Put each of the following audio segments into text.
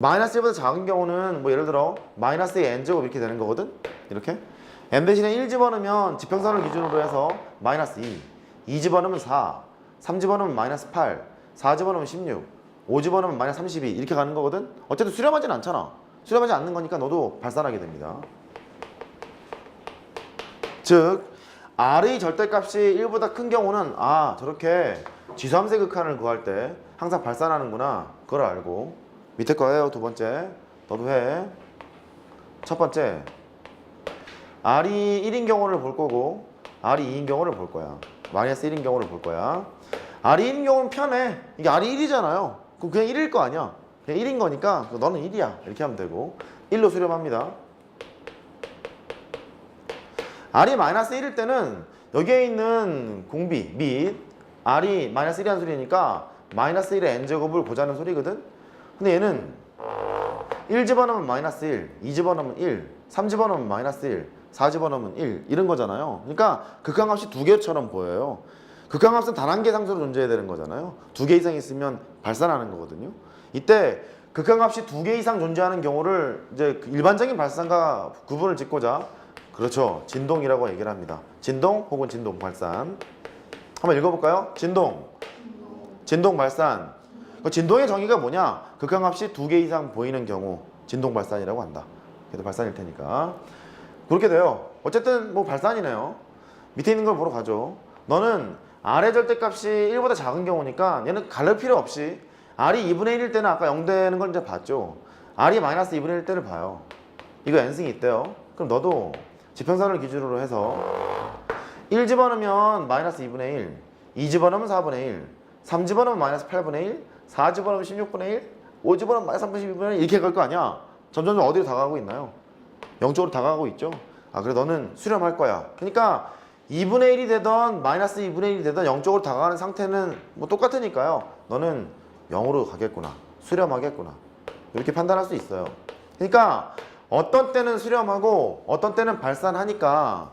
마이너스 1보다 작은 경우는 뭐 예를 들어 마이너스 2 n제곱 이렇게 되는 거거든? 이렇게? n 대신에 1 집어넣으면 지평선을 기준으로 해서 마이너스 2 2 집어넣으면 4 3 집어넣으면 마이너스 8 4 집어넣으면 16 5 집어넣으면 마이너스 32 이렇게 가는 거거든? 어쨌든 수렴하진 않잖아. 수렴하지 않는 거니까 너도 발산하게 됩니다. 즉 R의 절대값이 1보다 큰 경우는 아 저렇게 지수함수 극한을 구할 때 항상 발산하는구나. 그걸 알고 밑에 거 해요 두 번째. 너도 해 첫 번째. R이 1인 경우를 볼 거고 R이 2인 경우를 볼 거야. 마이너스 1인 경우를 볼 거야. R이 1인 경우는 편해. 이게 R이 1이잖아요. 그럼 그냥 1일 거 아니야. 그냥 1인 거니까 너는 1이야. 이렇게 하면 되고. 1로 수렴합니다. R이 마이너스 1일 때는 여기에 있는 공비 및 R이 마이너스 1이라는 소리니까 마이너스 1의 n제곱을 보자는 소리거든 근데 얘는 1 집어넣으면 마이너스 1, 2 집어넣으면 1, 3 집어넣으면 마이너스 1, 4 집어넣으면 1 이런 거잖아요. 그러니까 극한값이 두 개처럼 보여요. 극한값은 단 한 개 상수로 존재해야 되는 거잖아요. 두 개 이상 있으면 발산하는 거거든요. 이때 극한값이 두 개 이상 존재하는 경우를 이제 그 일반적인 발산과 구분을 짓고자 그렇죠. 진동이라고 얘기를 합니다. 진동 혹은 진동 발산. 한번 읽어볼까요? 진동. 진동 발산. 그 진동의 정의가 뭐냐? 극한값이 두 개 이상 보이는 경우 진동 발산이라고 한다. 그래도 발산일 테니까. 그렇게 돼요. 어쨌든 뭐 발산이네요. 밑에 있는 걸 보러 가죠. 너는 R의 절대값이 1보다 작은 경우니까 얘는 가릴 필요 없이 R이 2분의 1일 때는 아까 0 되는 걸 이제 봤죠. R이 마이너스 2분의 1일 때를 봐요. 이거 n승이 있대요. 그럼 너도 지평선을 기준으로 해서 1 집어넣으면 마이너스 2분의 1 2 집어넣으면 4분의 1 3 집어넣으면 마이너스 8분의 1 4 집어넣으면 16분의 1 5 집어넣으면 마이너스 32분의 1 이렇게 갈 거 아니야. 점점 어디로 다가가고 있나요? 0쪽으로 다가가고 있죠? 아 그래 너는 수렴할 거야. 그러니까 2분의 1이 되던 마이너스 2분의 1이 되던 0쪽으로 다가가는 상태는 뭐 똑같으니까요. 너는 0으로 가겠구나. 수렴하겠구나. 이렇게 판단할 수 있어요. 그러니까 어떤 때는 수렴하고 어떤 때는 발산하니까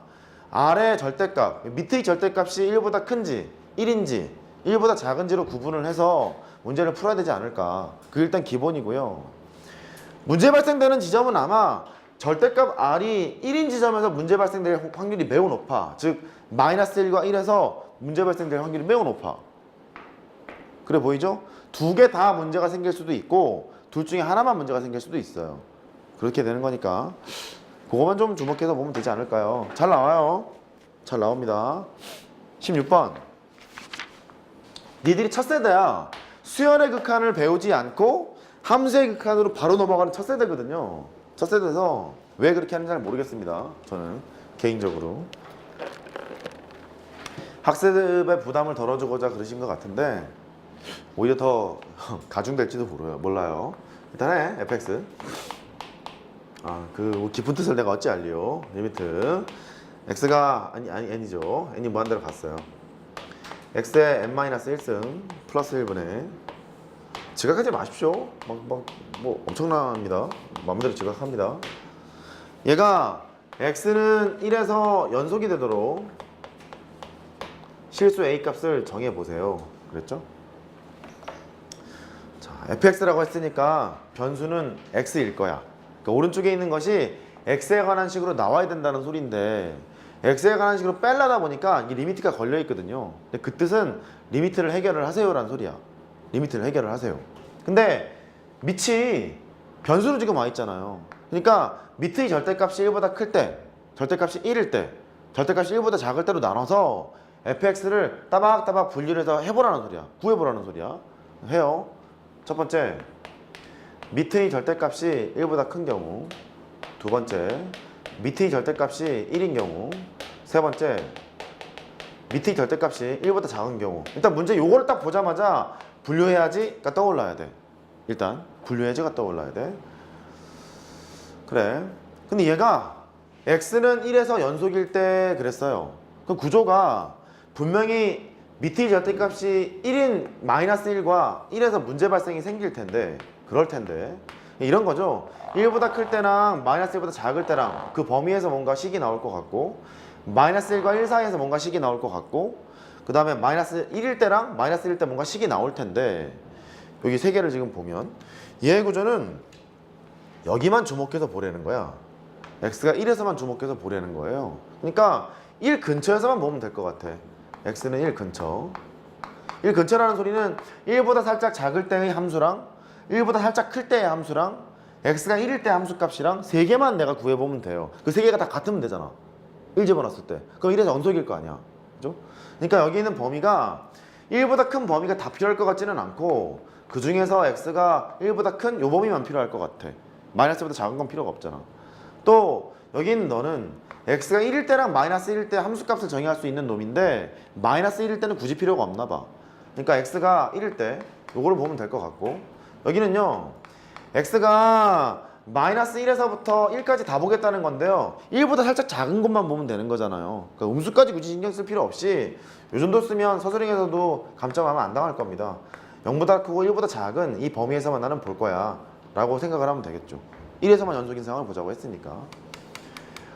아래 절대값 밑의 절대값이 1보다 큰지 1인지 1보다 작은 지로 구분을 해서 문제를 풀어야 되지 않을까. 그게 일단 기본이고요. 문제 발생되는 지점은 아마 절대값 R이 1인 지점에서 문제 발생될 확률이 매우 높아. 즉 마이너스 1과 1에서 문제 발생될 확률이 매우 높아. 그래 보이죠? 두 개 다 문제가 생길 수도 있고 둘 중에 하나만 문제가 생길 수도 있어요. 그렇게 되는 거니까. 그거만 좀 주목해서 보면 되지 않을까요? 잘 나와요. 잘 나옵니다. 16번 니들이 첫 세대야. 수연의 극한을 배우지 않고 함수의 극한으로 바로 넘어가는 첫 세대거든요. 첫 세대에서 왜 그렇게 하는지 잘 모르겠습니다 저는 개인적으로. 학습에 부담을 덜어주고자 그러신 것 같은데 오히려 더 가중될지도 모르요 몰라요. 일단 해 fx 아 그 깊은 뜻을 내가 어찌 알리요 리미트. X가 아니 아니 n이죠. N이 무한대로 갔어요 x의 n-1승 플러스 1분의 지각하지 마십시오 막, 막, 뭐 엄청납니다 마음대로 지각합니다 얘가 x는 1에서 연속이 되도록 실수 a 값을 정해 보세요 그랬죠? 자, fx라고 했으니까 변수는 x일 거야. 그러니까 오른쪽에 있는 것이 x에 관한 식으로 나와야 된다는 소리인데 x에 관한 식으로 빼려다 보니까 이 리미트가 걸려 있거든요. 근데 그 뜻은 리미트를 해결을 하세요라는 소리야. 리미트를 해결을 하세요. 근데 밑이 변수로 지금 와 있잖아요. 그러니까 밑의 절대값이 1보다 클 때, 절대값이 1일 때, 절대값이 1보다 작을 때로 나눠서 fx를 따박따박 분리를 해서 해보라는 소리야. 구해보라는 소리야. 해요. 첫 번째, 밑의 절대값이 1보다 큰 경우. 두 번째, 밑의 절대값이 1인 경우. 세 번째, 밑의 절대값이 1보다 작은 경우. 일단 문제 요거를 딱 보자마자 분류해야지가 떠올라야 돼. 일단 분류해야지가 떠올라야 돼. 그래. 근데 얘가 x는 1에서 연속일 때 그랬어요. 그 구조가 분명히 밑의 절대값이 1인 마이너스 1과 1에서 문제 발생이 생길 텐데 그럴 텐데 이런 거죠 1보다 클 때랑 마이너스 1보다 작을 때랑 그 범위에서 뭔가 식이 나올 것 같고 마이너스 1과 1 사이에서 뭔가 식이 나올 것 같고 그 다음에 마이너스 1일 때랑 마이너스 1일 때 뭔가 식이 나올 텐데 여기 세 개를 지금 보면 얘의 구조는 여기만 주목해서 보라는 거야. x가 1에서만 주목해서 보라는 거예요. 그러니까 1 근처에서만 보면 될 것 같아. x는 1 근처. 1 근처라는 소리는 1보다 살짝 작을 때의 함수랑 1보다 살짝 클 때의 함수랑 x가 1일 때 함수 값이랑 세 개만 내가 구해보면 돼요. 그세 개가 다 같으면 되잖아. 1 집어넣었을 때. 그럼 1에서 연속일 거 아니야. 그죠? 그러니까 여기 있는 범위가 1보다 큰 범위가 다 필요할 것 같지는 않고 그 중에서 x가 1보다 큰 요 범위만 필요할 것 같아. 마이너스보다 작은 건 필요가 없잖아. 또 여기 있는 너는 x가 1일 때랑 마이너스 1일 때 함수값을 정의할 수 있는 놈인데 마이너스 1일 때는 굳이 필요가 없나 봐. 그러니까 x가 1일 때 요거를 보면 될 것 같고 여기는요 x가 마이너스 1에서부터 1까지 다 보겠다는 건데요. 1보다 살짝 작은 것만 보면 되는 거잖아요. 그러니까 음수까지 굳이 신경 쓸 필요 없이 요 정도 쓰면 서술형에서도 감점하면 안 당할 겁니다. 0보다 크고 1보다 작은 이 범위에서만 나는 볼 거야 라고 생각을 하면 되겠죠. 1에서만 연속인 상황을 보자고 했으니까.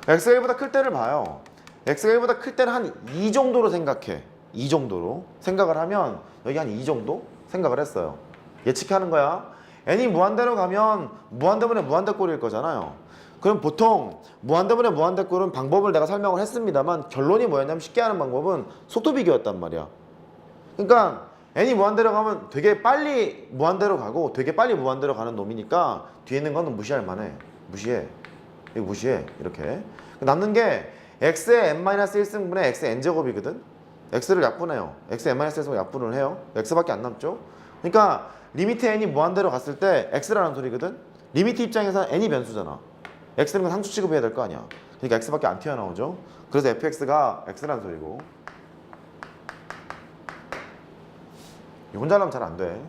X가 1보다 클 때를 봐요. X가 1보다 클 때는 한 2 정도로 생각해. 2 정도로 생각을 하면 여기 한 2 정도 생각을 했어요 예측하는 거야. N이 무한대로 가면 무한대분의 무한대꼴일 거잖아요. 그럼 보통 무한대분의 무한대꼴은 방법을 내가 설명을 했습니다만 결론이 뭐였냐면 쉽게 하는 방법은 속도 비교였단 말이야. 그러니까 n이 무한대로 가면 되게 빨리 무한대로 가고 되게 빨리 무한대로 가는 놈이니까 뒤에 있는 거는 무시할 만해. 무시해. 이거 무시해. 이렇게. 남는 게 x의 n-1승분의 x의 n제곱이거든. X를 약분해요. X n-1승분 약분을 해요. X밖에 안 남죠 그러니까 리미트 n이 무한대로 갔을 때 x라는 소리거든 리미트 입장에서 n이 변수잖아 x는 건 상수 취급해야 될 거 아니야 그러니까 x밖에 안 튀어나오죠 그래서 fx가 x라는 소리고 이거 혼자 하면 잘 안 돼.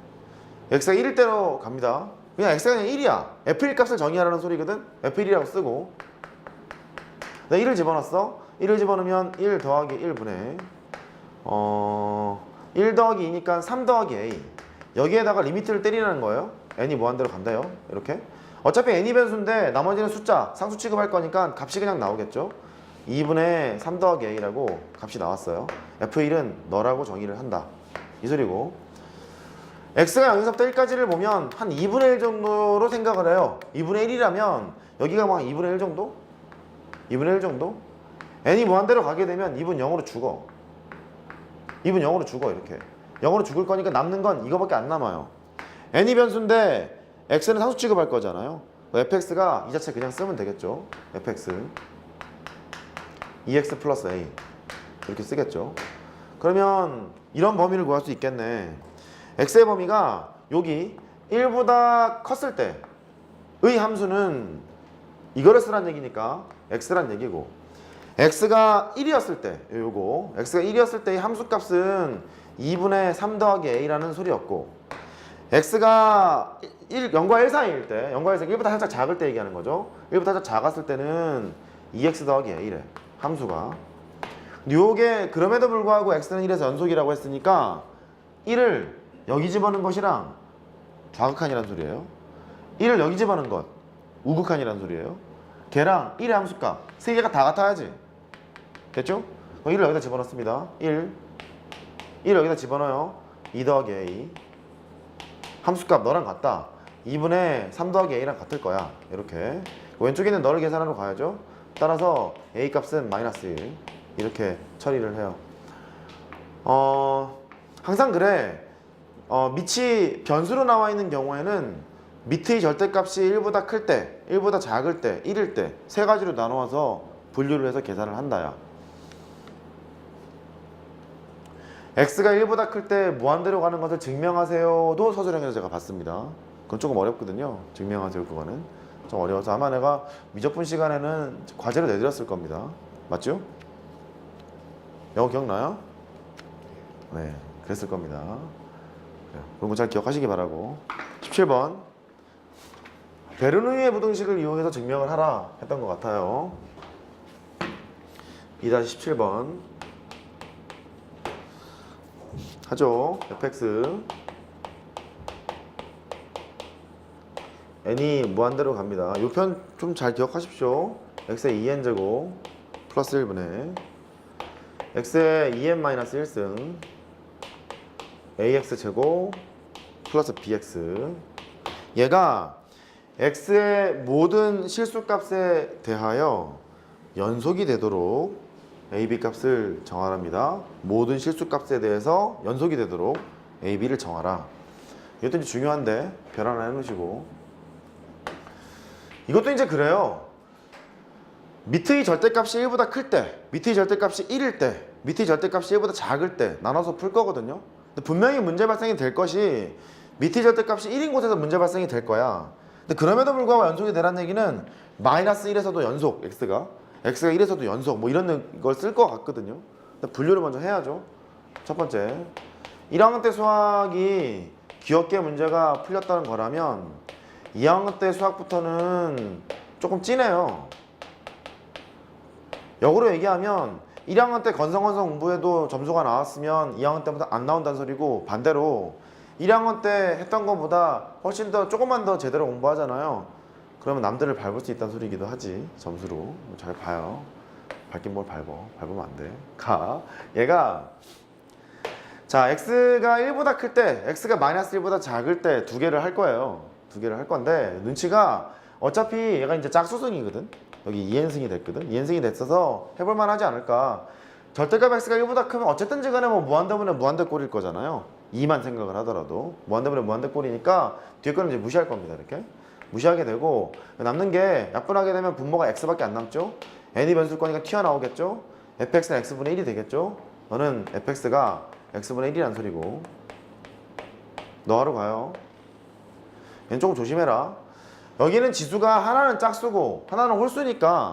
x가 1일 대로 갑니다. 그냥 x가 그냥 1이야. f1 값을 정의하라는 소리거든. f1이라고 쓰고. 내가 1을 집어넣었어. 1을 집어넣으면 1 더하기 1분의 어... 1 더하기 2니까 3 더하기 a. 여기에다가 리미트를 때리라는 거예요. n이 무한대로 간다요. 이렇게. 어차피 n이 변수인데 나머지는 숫자, 상수 취급할 거니까 값이 그냥 나오겠죠. 2분의 3 더하기 a라고 값이 나왔어요. f1은 너라고 정의를 한다. 이 소리고. x가 0에서부터 1까지를 보면 한 2분의 1 정도로 생각을 해요. 2분의 1이라면 여기가 막 2분의 1 정도? 2분의 1 정도? n이 무한대로 가게 되면 2분 0으로 죽어. 2분 0으로 죽어 이렇게. 0으로 죽을 거니까 남는 건 이거밖에 안 남아요. n이 변수인데 x는 상수 취급할 거잖아요. fx가 이 자체 그냥 쓰면 되겠죠. fx 2x 플러스 a 이렇게 쓰겠죠. 그러면 이런 범위를 구할 수 있겠네. x의 범위가 여기 1보다 컸을 때의 함수는 이거를 쓰란 얘기니까 x란 얘기고 x가 1이었을 때 요거. X가 1이었을 때의 함수 값은 2분의 3 더하기 a라는 소리였고 x가 1, 0과 1 사이일 때 0과 1 사이 1보다 살짝 작을 때 얘기하는 거죠. 1보다 살짝 작았을 때는 2x 더하기 a래 함수가. 요게 그럼에도 불구하고 x는 1에서 연속이라고 했으니까 1을 여기 집어넣은 것이랑 좌극한이란 소리예요. 1을 여기 집어넣은 것 우극한이란 소리예요. 걔랑 1의 함수값 세 개가 다 같아야지 됐죠? 그럼 1을 여기다 집어넣습니다. 1 1을 여기다 집어넣어요. 2 더하기 a. 함수값 너랑 같다. 2분의 3 더하기 a랑 같을 거야. 이렇게. 왼쪽에 있는 너를 계산하러 가야죠. 따라서 a 값은 마이너스 1 이렇게 처리를 해요. 어 항상 그래. 어, 밑이 변수로 나와 있는 경우에는 밑의 절대값이 1보다 클 때, 1보다 작을 때, 1일 때 세 가지로 나누어서 분류를 해서 계산을 한다야. X가 1보다 클 때 무한대로 가는 것을 증명하세요도 서술형에서 제가 봤습니다. 그건 조금 어렵거든요. 증명하세요 그거는 좀 어려워서 아마 내가 미적분 시간에는 과제를 내드렸을 겁니다. 맞죠? 영어 기억나요? 네, 그랬을 겁니다. 그런 거 잘 기억하시기 바라고 17번 베르누이의 부등식을 이용해서 증명을 하라 했던 것 같아요 2-17번 하죠. fx n이 무한대로 갑니다. 이 편 좀 잘 기억하십시오. X의 2n제곱 플러스 1분의 x의 2n-1승 ax 제곱 플러스 bx 얘가 x의 모든 실수값에 대하여 연속이 되도록 a, b 값을 정하랍니다. 모든 실수 값에 대해서 연속이 되도록 a, b를 정하라. 이것도 이제 중요한데 별 하나 해놓으시고 이것도 이제 그래요. 밑의 절대값이 1보다 클 때, 밑의 절대값이 1일 때, 밑의 절대값이 1보다 작을 때 나눠서 풀 거거든요. 근데 분명히 문제 발생이 될 것이 밑의 절대값이 1인 곳에서 문제 발생이 될 거야. 근데 그럼에도 불구하고 연속이 되라는 얘기는 마이너스 1에서도 연속 x가 x가 1에서도 연속 뭐 이런 걸 쓸 것 같거든요. 근데 분류를 먼저 해야죠. 첫 번째 1학년 때 수학이 귀엽게 문제가 풀렸다는 거라면 2학년 때 수학부터는 조금 진해요. 역으로 얘기하면 1학년 때 건성건성 공부해도 점수가 나왔으면 2학년 때보다 안 나온다는 소리고 반대로 1학년 때 했던 것보다 훨씬 더 조금만 더 제대로 공부하잖아요. 그러면 남들을 밟을 수 있다는 소리기도 하지 점수로 잘 봐요. 밟긴 뭘 밟어 밟으면 안 돼. 가 얘가 자 x가 1보다 클 때 x가 마이너스 1보다 작을 때 두 개를 할 거예요. 두 개를 할 건데 눈치가 어차피 얘가 이제 짝수승이거든. 여기 2n승이 됐거든. 2n승이 됐어서 해볼 만 하지 않을까. 절대값 x가 1보다 크면 어쨌든지 간에 뭐 무한대분의 무한대꼴일 거잖아요. 2만 생각을 하더라도 무한대분의 무한대꼴이니까 뒤에 거는 이제 무시할 겁니다. 이렇게 무시하게 되고 남는 게 약분하게 되면 분모가 x밖에 안 남죠. n이 변수일 거니까 튀어나오겠죠. fx는 x분의 1이 되겠죠. 너는 fx가 x분의 1이라는 소리고 너 하러 가요. 얘는 조금 조심해라. 여기는 지수가 하나는 짝수고 하나는 홀수니까